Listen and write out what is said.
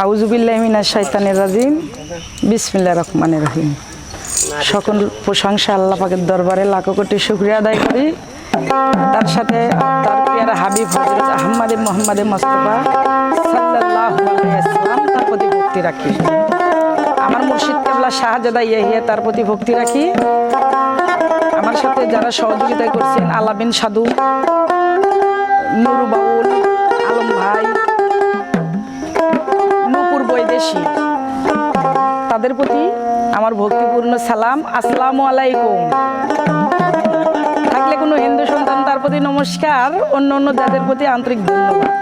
আউজুবিল্লাহমিনা শৈতানের রাজিম। বিসমিল্লা রহমানের রহিম। সকল প্রশংসা আল্লাহ দরবারে লাখো কোটি শুক্রিয়া আদায় করি। তার সাথে তার পিয়ারা হাবিব হজরত আহম্মদে মোহাম্মদে মোস্তফা তার প্রতি ভক্তি রাখি। আমার মুর্শিদ কেবলা শাহজাদা ইয়াহিয়া তার প্রতি ভক্তি রাখি। আমার সাথে যারা সহযোগিতা করছেন আলাবিন সাধু নুরু বাউল আলম ভাই নূপুর তাদের প্রতি আমার ভক্তিপূর্ণ সালাম। আসসালামু আলাইকুম। থাকলে কোনো হিন্দু সন্তান তার প্রতি নমস্কার অন্য অন্য যাদের প্রতি আন্তরিক ধন্যবাদ।